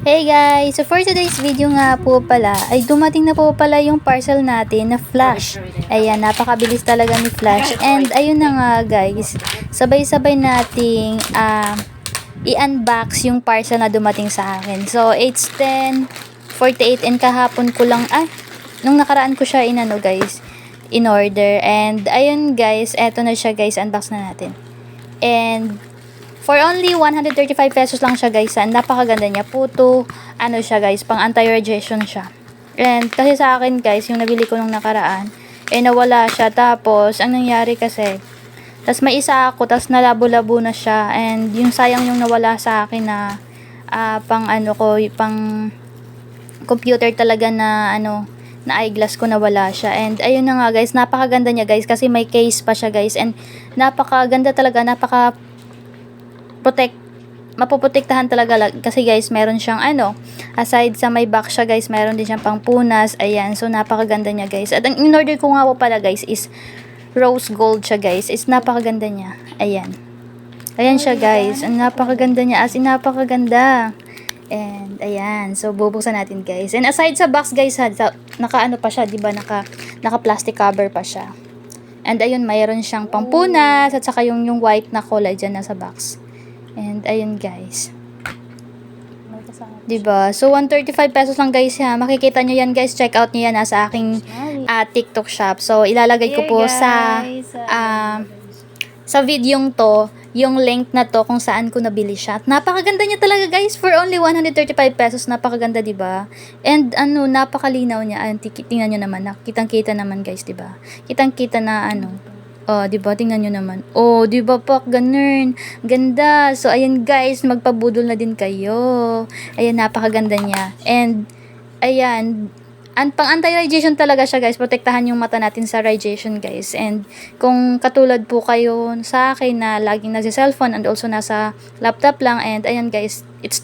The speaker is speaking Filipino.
Hey guys! So for today's video nga po pala, ay dumating na po pala yung parcel natin na Flash. Ayan, napakabilis talaga ni Flash. And ayun na nga guys, sabay-sabay nating ah, i-unbox yung parcel na dumating sa akin. So it's 10.48 and kahapon ko lang, ay, nung nakaraan ko siya inano guys, in order. And ayun guys, eto na siya guys, unbox na natin. And For only 135 pesos lang siya guys. And napakaganda niya. Puto, ano siya guys, pang anti-radiation siya. And kasi sa akin guys, yung nabili ko nung nakaraan, eh nawala siya. Tapos, ang nangyari kasi, tas may isa ako, tas nalabo-labo na siya. And yung sayang yung nawala sa akin na ah, pang ano ko, pang computer talaga na ano, na eyeglass ko nawala siya. And ayun na nga guys, napakaganda niya guys kasi may case pa siya guys. And napakaganda talaga, napaka protect mapoprotektahan talaga lag- kasi guys meron siyang ano aside sa may back siya guys meron din siyang pangpunas ayan so napakaganda niya guys. At ang in-order ko nga po pala guys is rose gold siya guys. Is napakaganda niya ayan. Ayan siya guys ang napakaganda niya as in napakaganda. And ayan so bubuksan natin guys. And aside sa box guys ha, sa, naka ano pa siya di ba naka naka plastic cover pa siya. And ayun mayroon siyang pampunas at saka yung yung white na kulay dyan nasa box And ayun guys. 'Di ba? So 135 pesos lang guys ha. Makikita nyo yan guys. Check out nyo yan ha, sa aking ah, TikTok shop. So ilalagay ko po sa ah, sa videong to yung link na to kung saan ko nabili siya. At napakaganda niya talaga guys for only 135 pesos. Napakaganda 'di ba? And ano, napakalinaw niya. Ayun, ti- tingnan niyo naman. Kitang-kita naman guys, 'di ba? Kitang-kita na ano, Oh, 'di ba? Tingnan niyo naman. Oh, 'di ba pak ganun. Ganda. So ayan guys, magpabudol na din kayo. Ayan napakaganda niya. And ayan, an pang anti-radiation talaga siya guys. Protektahan yung mata natin sa radiation guys. And kung katulad po kayo sa akin na laging nagsi-cellphone and also nasa laptop lang and ayan guys, it's time